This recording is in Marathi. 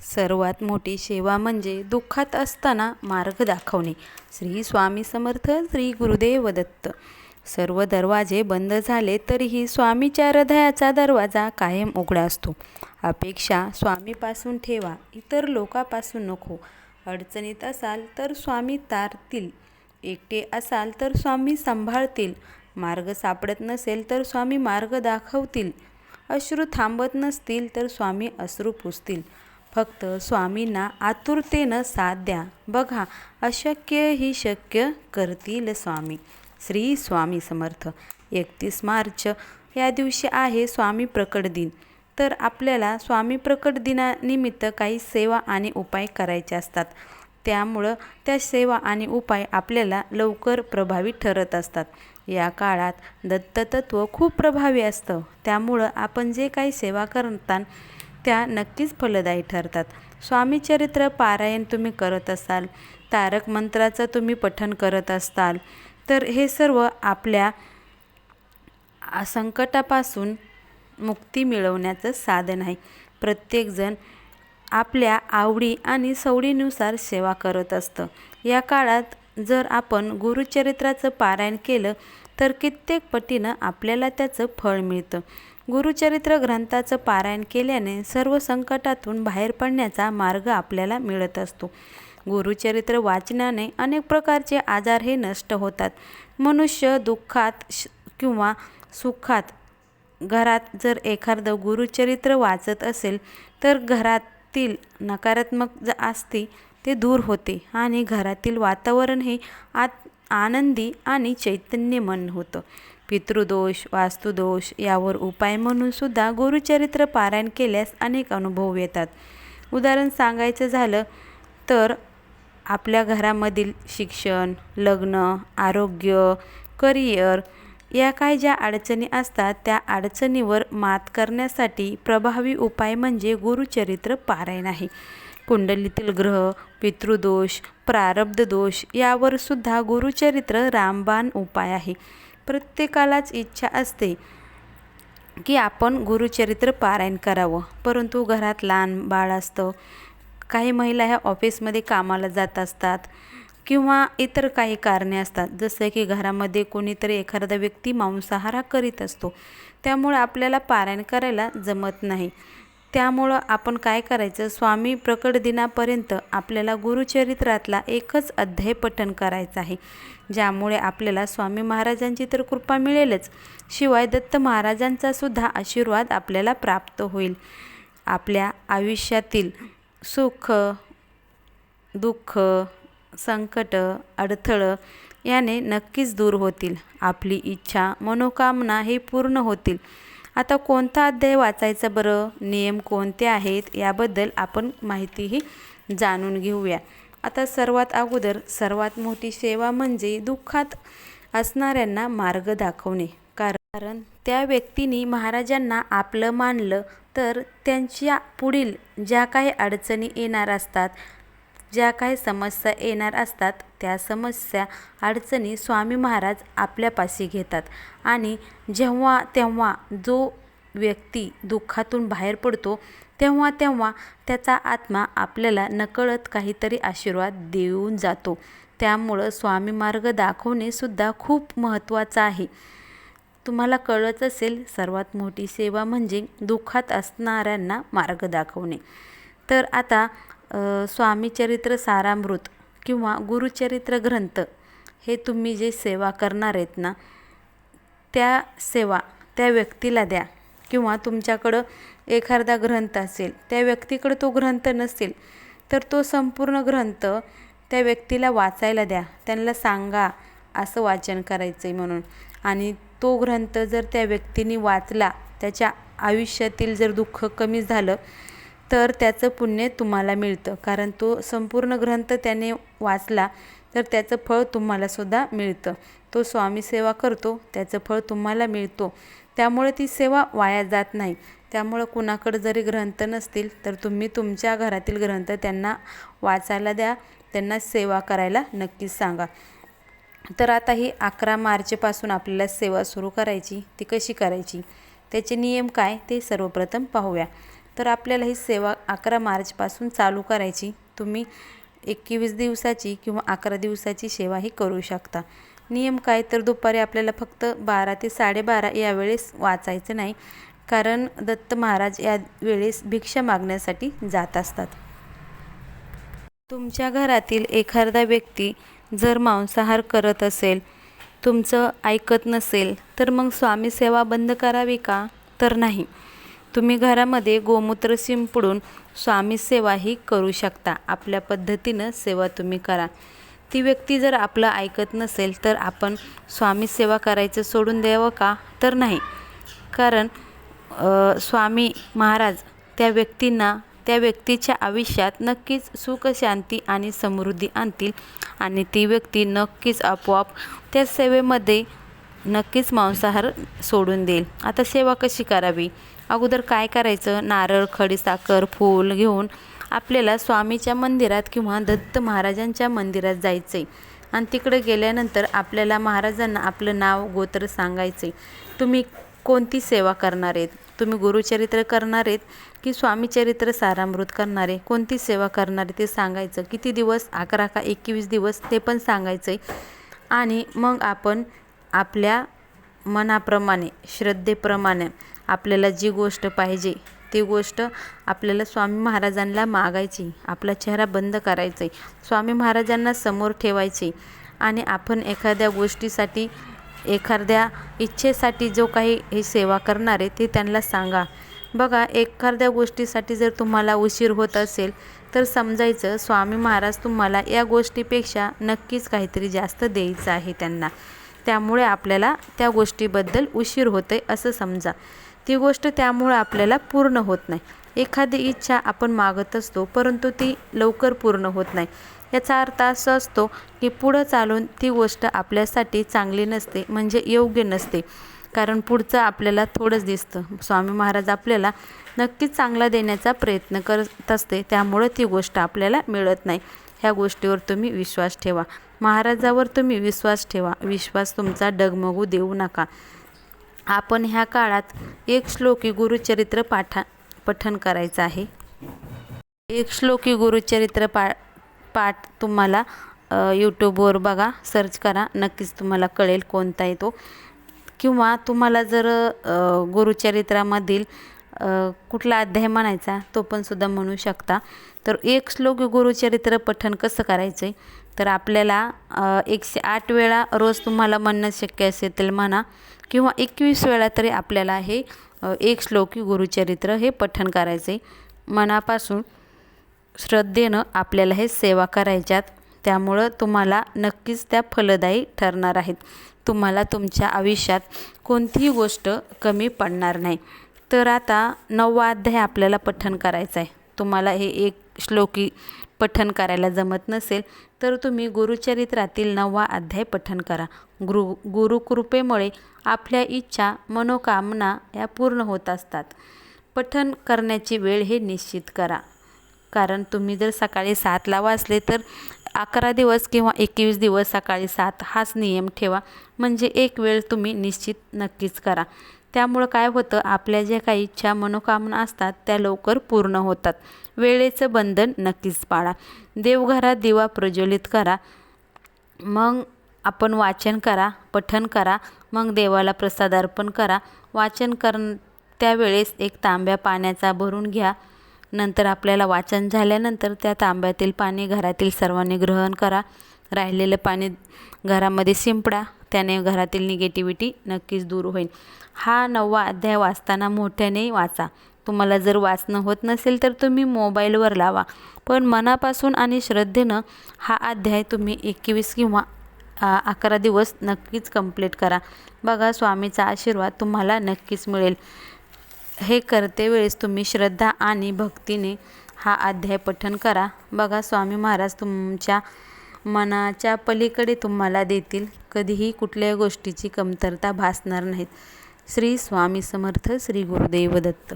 सर्वात मोठी सेवा म्हणजे दुःखात असताना मार्ग दाखवणे. श्री स्वामी समर्थ श्री गुरुदेव दत्त. सर्व दरवाजे बंद झाले तरीही स्वामीच्या हृदयाचा दरवाजा कायम उघडा असतो. अपेक्षा स्वामीपासून ठेवा इतर लोकापासून नको. अडचणीत असाल तर स्वामी तारतील एकटे असाल तर स्वामी सांभाळतील. मार्ग सापडत नसेल तर स्वामी मार्ग दाखवतील. अश्रू थांबत नसतील तर स्वामी अश्रू पुसतील. फक्त स्वामींना आतुरतेनं साथ द्या. बघा अशक्य ही शक्य करतील स्वामी. श्री स्वामी समर्थ. एकतीस मार्च. या दिवशी आहे स्वामी प्रकट दिन. तर आपल्याला स्वामी प्रकट दिनानिमित्त काही सेवा आणि उपाय करायचे असतात. त्यामुळं त्या सेवा आणि उपाय आपल्याला लवकर प्रभावी ठरत असतात. या काळात दत्ततत्व खूप प्रभावी असतं. त्यामुळं आपण जे काही सेवा करताना त्या नक्कीच फलदायी ठरतात. स्वामीचरित्र पारायण तुम्ही करत असाल तारक मंत्राचं तुम्ही पठन करत असाल तर हे सर्व आपल्या संकटापासून मुक्ती मिळवण्याचं साधन आहे. प्रत्येकजण आपल्या आवडी आणि सवडीनुसार सेवा करत असतं. या काळात जर आपण गुरुचरित्राचं पारायण केलं तर कित्येक पटीनं आपल्याला त्याचं फळ मिळतं. गुरुचरित्र ग्रंथाचं पारायण केल्याने सर्व संकटातून बाहेर पडण्याचा मार्ग आपल्याला मिळत असतो. गुरुचरित्र वाचनाने अनेक प्रकारचे आजार हे नष्ट होतात. मनुष्य दुःखात श- किंवा सुखात घरात जर एखादं गुरुचरित्र वाचत असेल तर घरातील नकारात्मक ज असते ते दूर होते आणि घरातील वातावरण हे आत आनंदी आणि चैतन्यमन होतं. पितृदोष वास्तुदोष यावर उपाय म्हणून सुद्धा गुरुचरित्र पारायण केल्यास अनेक अनुभव येतात. उदाहरण सांगायचं झालं तर आपल्या घरामधील शिक्षण लग्न आरोग्य करिअर या काही ज्या अडचणी असतात त्या अडचणीवर मात करण्यासाठी प्रभावी उपाय म्हणजे गुरुचरित्र पारायण आहे. कुंडलीतील ग्रह पितृदोष प्रारब्ध दोष यावर सुद्धा गुरुचरित्र रामबाण उपाय आहे. प्रत्येकालाच इच्छा असते की आपण गुरुचरित्र पारायण करावं. परंतु घरात लहान बाळ असतं काही महिला ह्या ऑफिसमध्ये कामाला जात असतात किंवा इतर काही कारणे असतात. जसं की घरामध्ये कोणीतरी एखादा व्यक्ती मांसाहार करीत असतो त्यामुळे आपल्याला पारायण करायला जमत नाही. त्यामुळं आपण काय करायचं? स्वामी प्रकट दिनापर्यंत आपल्याला गुरुचरित्रातला एकच अध्याय पठण करायचं आहे ज्यामुळे आपल्याला स्वामी महाराजांची तर कृपा मिळेलच. शिवाय दत्त महाराजांचा सुद्धा आशीर्वाद आपल्याला प्राप्त होईल. आपल्या आयुष्यातील सुख दुःख संकट अडथळं याने नक्कीच दूर होतील. आपली इच्छा मनोकामना हे पूर्ण होतील. आता कोणता अध्याय वाचायचा बरं? नियम कोणते आहेत? याबद्दल आपण माहितीही जाणून घेऊया. आता सर्वात अगोदर सर्वात मोठी सेवा म्हणजे दुःखात असणाऱ्यांना मार्ग दाखवणे. कारण त्या व्यक्तीने महाराजांना आपलं मानलं तर त्यांच्या पुढील ज्या काही अडचणी येणार असतात ज्या काही समस्या येणार असतात त्या समस्या अडचणी स्वामी महाराज आपल्यापाशी घेतात. आणि जेव्हा तेव्हा जो व्यक्ती दुःखातून बाहेर पडतो तेव्हा तेव्हा त्याचा आत्मा आपल्याला नकळत काहीतरी आशीर्वाद देऊन जातो. त्यामुळं स्वामी मार्ग दाखवणे सुद्धा खूप महत्त्वाचं आहे. तुम्हाला कळत असेल सर्वात मोठी सेवा म्हणजे दुःखात असणाऱ्यांना मार्ग दाखवणे. तर आता स्वामीचरित्र सारामृत किंवा गुरुचरित्र ग्रंथ हे तुम्ही जे सेवा करणार आहेत ना त्या सेवा त्या व्यक्तीला द्या. किंवा तुमच्याकडं एखादा ग्रंथ असेल त्या व्यक्तीकडं तो ग्रंथ नसेल तर तो संपूर्ण ग्रंथ त्या व्यक्तीला वाचायला द्या. त्यांना सांगा असं वाचन करायचं आहे म्हणून. आणि तो ग्रंथ जर त्या व्यक्तीने वाचला त्याच्या आयुष्यातील जर दुःख कमी झालं तर त्याचं पुण्य तुम्हाला मिळतं. कारण तो संपूर्ण ग्रंथ त्याने वाचला तर त्याचं फळ तुम्हालासुद्धा मिळतं. तो स्वामी सेवा करतो त्याचं फळ तुम्हाला मिळतो. त्यामुळे ती सेवा वाया जात नाही. त्यामुळं कुणाकडं जरी ग्रंथ नसतील तर तुम्ही तुमच्या घरातील ग्रंथ त्यांना वाचायला द्या त्यांना सेवा करायला नक्कीच सांगा. तर आता ही अकरा मार्चपासून आपल्याला सेवा सुरू करायची ती कशी करायची? त्याचे नियम काय? ते सर्वप्रथम पाहूया. तर आपल्याला ही सेवा अकरा मार्चपासून चालू करायची. तुम्ही एकवीस दिवसाची किंवा अकरा दिवसाची सेवा ही करू शकता. नियम काय? तर दुपारी आपल्याला फक्त बारा ते साडेबारा यावेळेस वाचायचं नाही कारण दत्त महाराज या वेळेस भिक्षा मागण्यासाठी जात असतात. तुमच्या घरातील एखादा व्यक्ती जर मांसाहार करत असेल तुमचं ऐकत नसेल तर मग स्वामी सेवा बंद करावी का? तर नाही. तुम्ही घरामध्ये गोमूत्र शिंपडून स्वामी सेवाही करू शकता. आपल्या पद्धतीनं सेवा तुम्ही करा. ती व्यक्ती जर आपलं ऐकत नसेल तर आपण स्वामी सेवा करायचं सोडून द्यावं का? तर नाही. कारण स्वामी महाराज त्या व्यक्तींना त्या व्यक्तीच्या आयुष्यात नक्कीच सुख शांती आणि समृद्धी आणतील आणि ती व्यक्ती नक्कीच आपोआप त्या सेवेमध्ये नक्कीच मांसाहार सोडून देईल. आता सेवा कशी करावी? अगोदर काय करायचं? नारळ खडीसाखर फूल घेऊन आपल्याला स्वामीच्या मंदिरात किंवा दत्त महाराजांच्या मंदिरात जायचं आहे आणि तिकडे गेल्यानंतर आपल्याला महाराजांना आपलं नाव गोत्र सांगायचं आहे तुम्ही कोणती सेवा करणार आहेत? तुम्ही गुरुचरित्र करणार आहेत की स्वामीचरित्र सारामृत करणार आहे? कोणती सेवा करणार आहे ते सांगायचं? किती दिवस? अकरा का एकवीस दिवस? ते पण सांगायचं आहे आणि मग आपण आपल्या मनाप्रमाणे श्रद्धेप्रमाणे आपल्याला जी गोष्ट पाहिजे ती गोष्ट आपल्याला स्वामी महाराजांना मागायची आपला चेहरा बंद करायचा आहे स्वामी महाराजांना समोर ठेवायचे आणि आपण एखाद्या गोष्टीसाठी एखाद्या इच्छेसाठी जो काही हे सेवा करणार आहे ते त्यांना सांगा. बघा एखाद्या गोष्टीसाठी जर तुम्हाला उशीर होत असेल तर समजायचं स्वामी महाराज तुम्हाला या गोष्टीपेक्षा नक्कीच काहीतरी जास्त द्यायचं आहे त्यांना. त्यामुळे आपल्याला त्या गोष्टीबद्दल उशीर होते असं समजा. ती गोष्ट त्यामुळे आपल्याला पूर्ण होत नाही. एखादी इच्छा आपण मागत असतो परंतु ती लवकर पूर्ण होत नाही. याचा अर्थ असा असतो की पुढं चालून ती गोष्ट आपल्यासाठी चांगली नसते म्हणजे योग्य नसते. कारण पुढचं आपल्याला थोडंच दिसतं. स्वामी महाराज आपल्याला नक्कीच चांगला देण्याचा प्रयत्न करत असते त्यामुळं ती गोष्ट आपल्याला मिळत नाही. ह्या गोष्टीवर तुम्ही विश्वास ठेवा. महाराजावर तुम्ही विश्वास ठेवा. विश्वास तुमचा डगमगू देऊ नका. आपण ह्या काळात एक श्लोकी गुरुचरित्र पाठा पठण करायचं आहे. एक श्लोकी गुरुचरित्र पा पाठ तुम्हाला यूट्यूबवर बघा सर्च करा. नक्कीच तुम्हाला कळेल कोणता येतो किंवा तुम्हाला जर गुरुचरित्रामधील कुठला अध्याय म्हणायचा तो पण सुद्धा म्हणू शकता. तर एक श्लोक गुरुचरित्र पठण कसं करायचं आहे तर आपल्याला एकशे आठ वेळा रोज तुम्हाला म्हणणं शक्य असेल तर म्हणा किंवा एकवीस वेळा तरी आपल्याला हे एक श्लोकी गुरुचरित्र हे पठण करायचं आहे मनापासून श्रद्धेनं आपल्याला हे सेवा करायच्यात. त्यामुळं तुम्हाला नक्कीच त्या फलदायी ठरणार आहेत. तुम्हाला तुमच्या आयुष्यात कोणतीही गोष्ट कमी पडणार नाही. तर आता नववा अध्याय आपल्याला पठण करायचा आहे. तुम्हाला हे एक श्लोकी पठण करायला जमत नसेल तर तुम्ही गुरुचरित्रातील नववा अध्याय पठण करा. गुरु गुरुकृपेमुळे आपल्या इच्छा मनोकामना या पूर्ण होत असतात. पठण करण्याची वेळ हे निश्चित करा. कारण तुम्ही जर सकाळी सातला वाचले तर अकरा दिवस किंवा एकवीस दिवस सकाळी सात हाच नियम ठेवा. म्हणजे एक वेळ तुम्ही निश्चित नक्कीच करा. त्यामुळं काय होतं आपल्या ज्या काही इच्छा मनोकामना असतात त्या लवकर पूर्ण होतात. वेळेचं बंधन नक्कीच पाळा. देवघरात दिवा प्रज्वलित करा. मग आपण वाचन करा पठन करा. मग देवाला प्रसाद अर्पण करा. वाचन कर त्यावेळेस एक तांब्या पाण्याचा भरून घ्या. नंतर आपल्याला वाचन झाल्यानंतर त्या तांब्यातील पाणी घरातील सर्वांनी ग्रहण करा. राहिलेलं पाणी घरामध्ये शिंपडा. त्याने घरातील निगेटिव्हिटी नक्कीच दूर होईल. हा नववा अध्याय वाचताना मोठ्याने वाचा. तुम्हाला जर वाचणं होत नसेल तर तुम्ही मोबाईलवर लावा. पण मनापासून आणि श्रद्धेनं हा अध्याय तुम्ही एकवीस किंवा अकरा दिवस नक्कीच कंप्लीट करा. बघा स्वामीचा आशीर्वाद तुम्हाला नक्कीच मिळेल. हे करते वेळेस तुम्ही श्रद्धा आणि भक्तीने हा अध्याय पठण करा. बघा स्वामी महाराज तुमच्या मनाच्या पलीकडे तुम्हाला देतील कधीही कुठल्याही गोष्टीची कमतरता भासणार नाहीत. श्री स्वामी समर्थ श्री गुरुदेव दत्त.